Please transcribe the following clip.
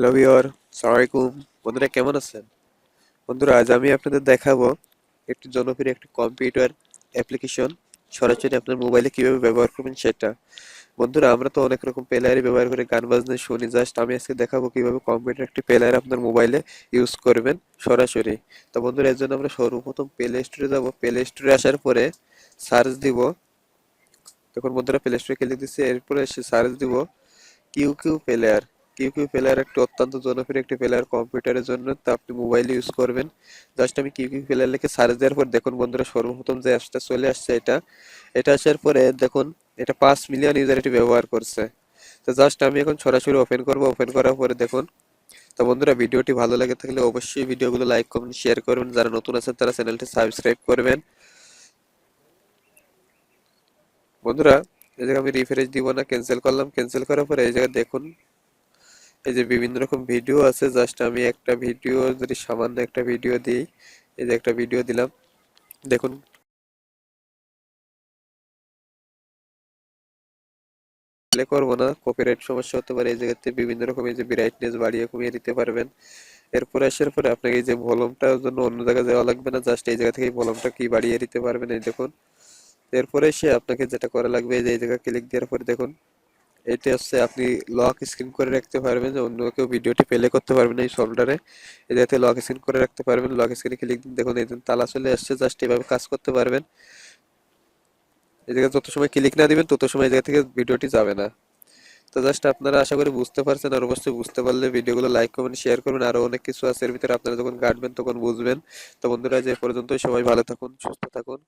Hello viewer সালামালাইকুম বন্ধুরা, কেমন আছেন? বন্ধুরা, আজ আমি আপনাদের দেখাবো একটি জনপ্রিয় একটি কম্পিউটার অ্যাপ্লিকেশন সরাসরি আপনার মোবাইলে কীভাবে ব্যবহার করবেন সেটা। বন্ধুরা, আমরা তো অনেক রকম প্লেয়ারই ব্যবহার করে গান বাজনা শুনি। জাস্ট আমি আজকে দেখাবো কীভাবে কম্পিউটার একটি প্লেয়ার আপনার মোবাইলে ইউজ করবেন সরাসরি। তো বন্ধুরা, এর জন্য আমরা সর্বপ্রথম প্লে স্টোরে যাব। প্লে স্টোরে আসার পরে সার্চ দিব। তখন বন্ধুরা প্লে স্টোরে ক্লিক দিচ্ছি এরপরে সার্চ দিব। Q Q player Q Q player একটি অত্যন্ত জনপ্রিয় একটি প্লেয়ার কম্পিউটারের জন্য, তা আপনি মোবাইলে ইউজ করবেন। জাস্ট আমি কিউ কিউ প্লেয়ার লিখে সার্চ দেওয়ার পর দেখুন বন্ধুরা, সর্বপ্রথম যে অ্যাপসটা চলে আসছে এটা এটা আসার পরে দেখুন, এটা পাঁচ মিলিয়ন ইউজার এটি ব্যবহার করছে। তো জাস্ট আমি এখন সরাসরি ওপেন করব ওপেন করার পরে দেখুন। তো বন্ধুরা, ভিডিওটি ভালো লাগে থাকলে অবশ্যই ভিডিওগুলো লাইক কমেন্ট শেয়ার করবেন। যারা নতুন আছেন তারা চ্যানেলটি সাবস্ক্রাইব করবেন। বন্ধুরা, এই জায়গায় আমি রিফ্রেশ দিব না ক্যান্সেল করলাম। ক্যান্সেল করার পরে এই জায়গায় দেখুন এই যে বিভিন্ন রকম ভিডিও আছে জাস্ট আমি একটা ভিডিও যদি সামান্য একটা ভিডিও দিই, এই যে একটা ভিডিও দিলাম। দেখুন। করব না কপিরাইট সমস্যা হতে পারে, এই জায়গাতে বিভিন্ন রকম এই যে ব্রাইটনেস বাড়িয়ে কমিয়ে দিতে পারবেন। এরপরে আসার পরে আপনাকে এই যে ভলিউমটার জন্য অন্য জায়গায় যাওয়া লাগবে না জাস্ট এই জায়গা থেকে ভলিউমটা কি বাড়িয়ে দিতে পারবেন, এই দেখুন। এরপরে এসে আপনাকে যেটা করা লাগবে, এই যে এই জায়গায় ক্লিক দেওয়ার পরে দেখুন। এটা হচ্ছে আপনি লক স্ক্রিন করে রাখতে পারবেন, অন্য কেউ ভিডিওটি প্লে করতে পারবেন এই সফটওয়্যারে জায়গাতে লক স্ক্রিন করে রাখতে পারবেন লক স্ক্রিনে ক্লিক দিন, দেখুন এই তালা চলে আসছে জাস্ট এভাবে কাজ করতে পারবেন। এই জায়গায় যত সময় ক্লিক না দিবেন, তত সময় এই জায়গা থেকে ভিডিওটি যাবে না। তো জাস্ট আপনারা আশা করি বুঝতে পারছেন আর অবশ্যই বুঝতে পারলে ভিডিওগুলো লাইক কমেন্ট শেয়ার করবেন আরও অনেক কিছু আছে এর ভিতরে আপনারা যখন কাটবেন তখন বুঝবেন। তো বন্ধুরা যে পর্যন্ত সবাই ভালো থাকুন, সুস্থ থাকুন।